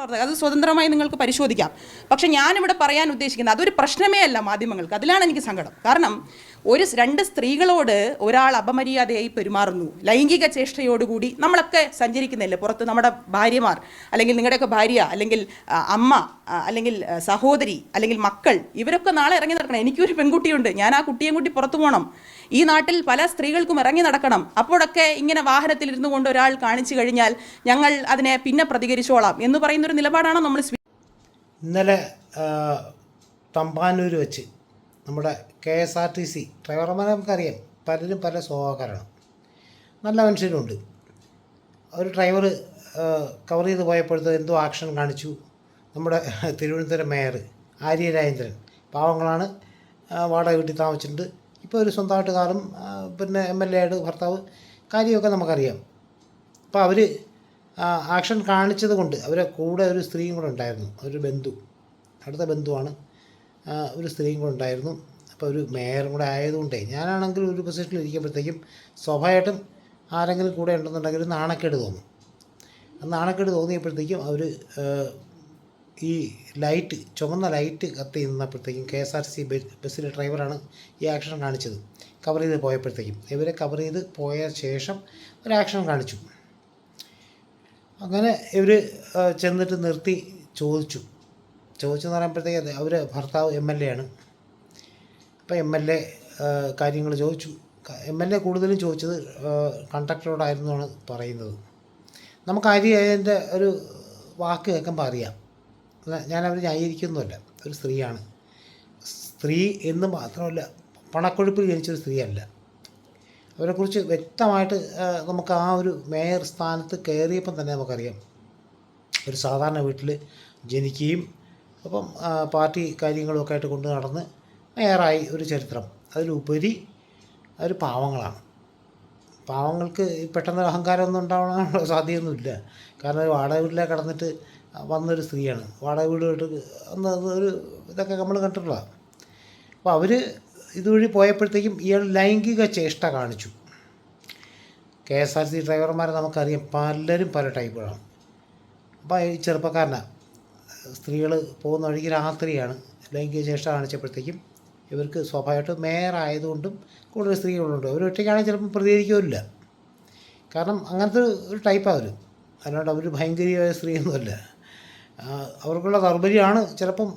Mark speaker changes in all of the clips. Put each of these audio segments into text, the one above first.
Speaker 1: പ്രവർത്തകർ. അത് സ്വതന്ത്രമായി നിങ്ങൾക്ക് പരിശോധിക്കാം. പക്ഷെ ഞാനിവിടെ പറയാൻ ഉദ്ദേശിക്കുന്നത് അതൊരു പ്രശ്നമേ അല്ല മാധ്യമങ്ങൾക്ക്. അതിലാണ് എനിക്ക് സങ്കടം. കാരണം ഒരു രണ്ട് സ്ത്രീകളോട് ഒരാൾ അപമര്യാദയായി പെരുമാറുന്നു. ലൈംഗിക ചേഷ്ടയോടുകൂടി നമ്മളൊക്കെ സഞ്ചരിക്കുന്നില്ലേ പുറത്ത് നമ്മുടെ ഭാര്യമാർ അല്ലെങ്കിൽ നിങ്ങളുടെയൊക്കെ ഭാര്യ അല്ലെങ്കിൽ അമ്മ അല്ലെങ്കിൽ സഹോദരി അല്ലെങ്കിൽ മക്കൾ ഇവരൊക്കെ നാളെ ഇറങ്ങി നടക്കണം. എനിക്കൊരു പെൺകുട്ടിയുണ്ട്. ഞാൻ ആ കുട്ടിയും കൂട്ടി പുറത്തു പോകണം ഈ നാട്ടിൽ പല സ്ത്രീകൾക്കും ഇറങ്ങി നടക്കണം. അപ്പോഴൊക്കെ ഇങ്ങനെ വാഹനത്തിൽ ഇരുന്നു കൊണ്ട് ഒരാൾ കാണിച്ചു കഴിഞ്ഞാൽ ഞങ്ങൾ അതിനെ പിന്നെ പ്രതികരിച്ചോളാം എന്ന് പറയുന്നൊരു നിലപാടാണോ നമ്മൾ
Speaker 2: ഇന്നലെ തമ്പാനൂർ വെച്ച് നമ്മുടെ K S R T C ഡ്രൈവർമാരെ നമുക്കറിയാം. പലരും പല സ്വഭാവക്കാരാണ്. നല്ല മനുഷ്യരുണ്ട്. ഒരു ഡ്രൈവർ കവർ ചെയ്ത് പോയപ്പോഴത്തെ എന്തോ ആക്ഷൻ കാണിച്ചു. നമ്മുടെ തിരുവനന്തപുരം മേയർ ആര്യ രാജേന്ദ്രൻ പാവങ്ങളാണ് വാടക വീട്ടിൽ താമസിച്ചിട്ടുണ്ട്. ഇപ്പോൾ ഒരു സ്വന്തമായിട്ട് കാറും പിന്നെ എം എൽ എ ആയിട്ട് ഭർത്താവ് കാര്യമൊക്കെ നമുക്കറിയാം. അപ്പോൾ അവർ ആക്ഷൻ കാണിച്ചത് കൊണ്ട് അവരെ കൂടെ ഒരു സ്ത്രീയും കൂടെ ഉണ്ടായിരുന്നു. ഒരു ബന്ധു അടുത്ത ബന്ധുവാണ്. ഒരു സ്ത്രീയും കൂടെ ഉണ്ടായിരുന്നു. അപ്പോൾ ഒരു മേയറും കൂടെ ആയതുകൊണ്ടേ ഞാനാണെങ്കിൽ ഒരു പൊസിഷനിൽ ഇരിക്കുമ്പോഴത്തേക്കും സ്വാഭാവികമായിട്ടും ആരെങ്കിലും കൂടെ ഉണ്ടെന്നുണ്ടെങ്കിൽ നാണക്കേട് തോന്നും. നാണക്കേട് തോന്നിയപ്പോഴത്തേക്കും അവർ ഈ ലൈറ്റ് ചുമന്ന ലൈറ്റ് കത്തി നിന്നപ്പോഴത്തേക്കും കെ എസ് ആർ സി ബസ്സിലെ ഡ്രൈവറാണ് ഈ ആക്ഷൻ കാണിച്ചത്. കവർ ചെയ്ത് പോയപ്പോഴത്തേക്കും. ഇവരെ കവർ ചെയ്ത് പോയ ശേഷം ഒരു ആക്ഷൻ കാണിച്ചു. അങ്ങനെ ഇവർ ചെന്നിട്ട് നിർത്തി ചോദിച്ചു. ചോദിച്ചെന്ന് പറയുമ്പോഴത്തേക്ക് അവർ ഭർത്താവ് എം എൽ എ ആണ്. അപ്പോൾ എം എൽ എ കാര്യങ്ങൾ ചോദിച്ചു. എം എൽ എ കൂടുതലും ചോദിച്ചത് കണ്ടക്ടറോടായിരുന്നു എന്നാണ് പറയുന്നത്. നമുക്ക് അരി അതിന്റെ ഒരു വാക്ക് കേൾക്കുമ്പോൾ അറിയാം. ഞാൻ അവർ ന്യായീകരിക്കുന്നുമല്ല ഒരു സ്ത്രീയാണ്. സ്ത്രീ എന്ന് മാത്രമല്ല പണക്കൊഴുപ്പിൽ ജനിച്ചൊരു സ്ത്രീയല്ല. അവരെക്കുറിച്ച് വ്യക്തമായിട്ട് നമുക്ക് ആ ഒരു മേയർ സ്ഥാനത്ത് കയറിയപ്പം തന്നെ നമുക്കറിയാം. ഒരു സാധാരണ വീട്ടിൽ ജനിക്കുകയും അപ്പം പാർട്ടി കാര്യങ്ങളൊക്കെ ആയിട്ട് കൊണ്ട് നടന്ന് ഏറായി ഒരു ചരിത്രം. അതിലുപരി അവർ പാവങ്ങളാണ്. പാവങ്ങൾക്ക് പെട്ടെന്ന് അഹങ്കാരമൊന്നും ഉണ്ടാവണമെന്നുള്ള സാധ്യതയൊന്നുമില്ല. കാരണം ഒരു വാടക വീട്ടിലേ കടന്നിട്ട് വന്നൊരു സ്ത്രീയാണ്. വാടക വീടുമായിട്ട് അന്ന് ഒരു ഇതൊക്കെ നമ്മൾ കണ്ടിട്ടുള്ളതാണ്. അപ്പോൾ അവർ ഇതുവഴി പോയപ്പോഴത്തേക്കും ഇയാൾ ലൈംഗിക ചേഷ്ട കാണിച്ചു. കെ എസ് ആർ സി ഡ്രൈവർമാരെ നമുക്കറിയാം പലരും പല ടൈപ്പുകളാണ്. അപ്പോൾ ഈ ചെറുപ്പക്കാരനാണ് സ്ത്രീകൾ പോകുന്ന വഴിക്ക് രാത്രിയാണ്. ലൈംഗിക ചേഷ്ട കാണിച്ചപ്പോഴത്തേക്കും ഇവർക്ക് സ്വാഭാവികമായിട്ടും മേയറായതുകൊണ്ടും കൂടുതൽ സ്ത്രീകളുണ്ട്. അവർ ഒറ്റയ്ക്കാണെങ്കിൽ ചിലപ്പോൾ പ്രതികരിക്കുമില്ല കാരണം അങ്ങനത്തെ ഒരു ടൈപ്പാണ് അവർ അല്ലാണ്ട് അവർ ഭയങ്കരമായ സ്ത്രീയൊന്നുമല്ല. അവർക്കുള്ള ദൗർബല്യമാണ് ചിലപ്പം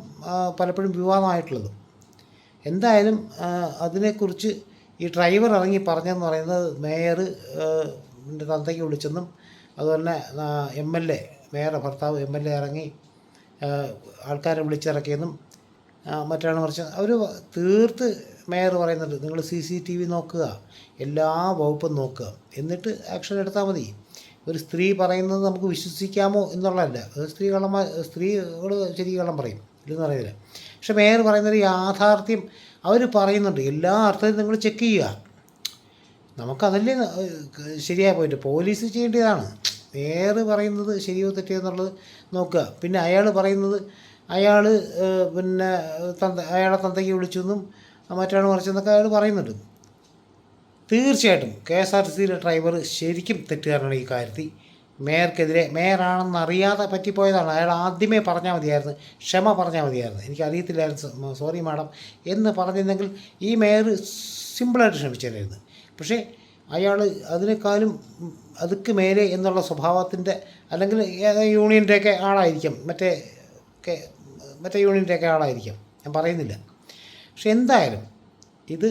Speaker 2: പലപ്പോഴും വിവാദമായിട്ടുള്ളത്. എന്തായാലും അതിനെക്കുറിച്ച് ഈ ഡ്രൈവർ ഇറങ്ങി പറഞ്ഞെന്ന് പറയുന്നത് മേയർ തന്തയ്ക്ക് വിളിച്ചെന്നും അതുപോലെ എം എൽ എ മേയറുടെ ഭർത്താവ് എം എൽ എ ഇറങ്ങി ആൾക്കാരെ വിളിച്ചിറക്കിയെന്നും മറ്റാണ് മറിച്ച് അവർ തീർത്ത് മേയർ പറയുന്നുണ്ട് നിങ്ങൾ സി സി ടി വി നോക്കുക എല്ലാ വകുപ്പും നോക്കുക. എന്നിട്ട് ആക്ഷൻ എടുത്താൽ മതി. ഒരു സ്ത്രീ പറയുന്നത് നമുക്ക് വിശ്വസിക്കാമോ എന്നുള്ളതല്ല. സ്ത്രീ കള്ളം സ്ത്രീകൾ ശരി കള്ളം പറയും ഇല്ലെന്ന് പറയുന്നില്ല പക്ഷെ മേയർ പറയുന്നൊരു യാഥാർത്ഥ്യം അവർ പറയുന്നുണ്ട്. എല്ലാ അർത്ഥത്തിലും നിങ്ങൾ ചെക്ക് ചെയ്യുക. നമുക്കതല്ലേ ശരിയായ പോയിട്ട്. പോലീസ് ചെയ്യേണ്ടതാണ്. മേയർ പറയുന്നത് ശരിയോ തെറ്റോ എന്നുള്ളത് നോക്കുക. പിന്നെ അയാൾ പറയുന്നത് അയാൾ പിന്നെ തന്ത അയാളെ തന്തയ്ക്ക് വിളിച്ചു എന്നും മറ്റാണ് മറിച്ചെന്നൊക്കെ അയാൾ പറയുന്നുണ്ട്. തീർച്ചയായിട്ടും കെ എസ് ആർ ടി സിയിലെ ഡ്രൈവർ ശരിക്കും തെറ്റുകാരനാണ് ഈ കാര്യത്തിൽ. മേയർക്കെതിരെ മേയറാണെന്ന് അറിയാതെ പറ്റിപ്പോയതാണ്. അയാൾ ആദ്യമേ പറഞ്ഞാൽ മതിയായിരുന്നു. ക്ഷമ പറഞ്ഞാൽ മതിയായിരുന്നു. എനിക്ക് അറിയത്തില്ലായിരുന്നു. Sorry madam. എന്ന് പറഞ്ഞിരുന്നെങ്കിൽ ഈ മേയർ സിമ്പിളായിട്ട് ക്ഷമിച്ചായിരുന്നു പക്ഷേ അയാൾ അതിനേക്കാളും അതുക്ക് മേലെ എന്നുള്ള സ്വഭാവത്തിന്റെ അല്ലെങ്കിൽ യൂണിയന്റെയൊക്കെ ആളായിരിക്കും. മറ്റേ മറ്റേ യൂണിയന്റെയൊക്കെ ആളായിരിക്കും. ഞാൻ പറയുന്നില്ല. പക്ഷെ എന്തായാലും ഇത്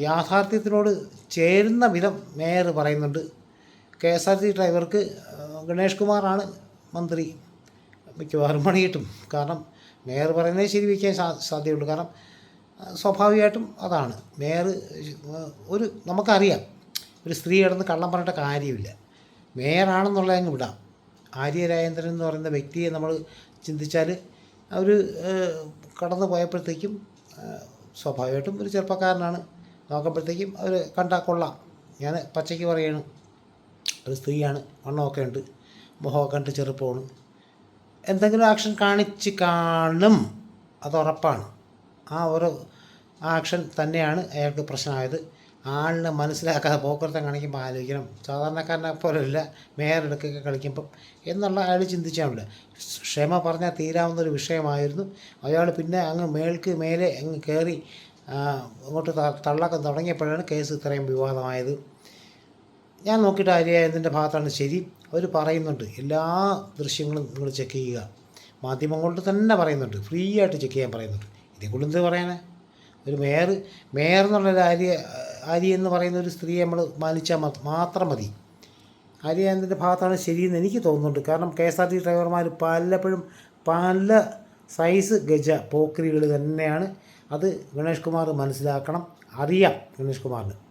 Speaker 2: യാഥാർത്ഥ്യത്തിനോട് ചേരുന്ന വിധം മേയർ പറയുന്നുണ്ട്. കെ എസ് ആർ ടി ഡ്രൈവർക്ക് ഗണേഷ് കുമാറാണ് മന്ത്രി മിക്കവാറും പണി കിട്ടും കാരണം മേയർ പറയുന്നത് ശരി വയ്ക്കാൻ സാധ്യതയുള്ളൂ. കാരണം സ്വാഭാവികമായിട്ടും അതാണ്. മേയർ ഒരു നമുക്കറിയാം. ഒരു സ്ത്രീ കിടന്ന് കള്ളം പറഞ്ഞിട്ട് കാര്യമില്ല. മേയറാണെന്നുള്ളത് അങ്ങ് വിടാം. ആര്യ രാജേന്ദ്രൻ എന്ന് പറയുന്ന വ്യക്തിയെ നമ്മൾ ചിന്തിച്ചാൽ അവർ കടന്നു പോയപ്പോഴത്തേക്കും സ്വാഭാവികമായിട്ടും ഒരു ചെറുപ്പക്കാരനാണ്. നോക്കുമ്പോഴത്തേക്കും അവർ കണ്ടാൽ കൊള്ളാം. ഞാൻ പച്ചയ്ക്ക് പറയാണ് ഒരു സ്ത്രീയാണ് വണ്ണമൊക്കെ ഉണ്ട് മുഖമൊക്കെ ഉണ്ട് ചെറുപ്പമാണ്. എന്തെങ്കിലും ആക്ഷൻ കാണിച്ച് കാണും അത് ഉറപ്പാണ്. ആ ഒരു ആക്ഷൻ തന്നെയാണ് അയാൾക്ക് പ്രശ്നമായത്. ആളിനെ മനസ്സിലാക്കാതെ പോക്കർത്തം കാണിക്കുമ്പോൾ ആലോചിക്കണം. സാധാരണക്കാരനെ പോലെയല്ല മേയറെടുക്കൊക്കെ കളിക്കുമ്പം എന്നുള്ള അയാൾ ചിന്തിച്ചാണ് ക്ഷമ പറഞ്ഞാൽ തീരാവുന്ന ഒരു വിഷയമായിരുന്നു. അയാൾ പിന്നെ അങ്ങ് മേൾക്ക് മേലെ അങ്ങ് കയറി അങ്ങോട്ട് തള്ളക്കം തുടങ്ങിയപ്പോഴാണ് കേസ് ഇത്രയും വിവാദമായത്. ഞാൻ നോക്കിയിട്ട് ആര്യായതിന്റെ ഭാഗത്താണ് ശരി. അവർ പറയുന്നുണ്ട് എല്ലാ ദൃശ്യങ്ങളും നിങ്ങൾ ചെക്ക് ചെയ്യുക. മാധ്യമങ്ങളുടെ തന്നെ പറയുന്നുണ്ട് ഫ്രീ ആയിട്ട് ചെക്ക് ചെയ്യാൻ പറയുന്നുണ്ട്. ഇതേക്കൊണ്ട് എന്ത് പറയാനാ? ഒരു മേയർ മേയർ എന്നുള്ള ആര്യ ആര്യ എന്ന് പറയുന്ന ഒരു സ്ത്രീയെ നമ്മൾ മാനിച്ചാൽ മാത്രം മതി. ആര്യാനന്ദന്റെ ഭാഗത്താണ് ശരിയെന്ന് എനിക്ക് തോന്നുന്നുണ്ട്. കാരണം കെ എസ് ആർ ടി ഡ്രൈവർമാർ പലപ്പോഴും പല സൈസ് ഗജ പോക്രികൾ തന്നെയാണ്. അത് ഗണേഷ് കുമാർ മനസ്സിലാക്കണം. അറിയാം ഗണേഷ് കുമാറിന്.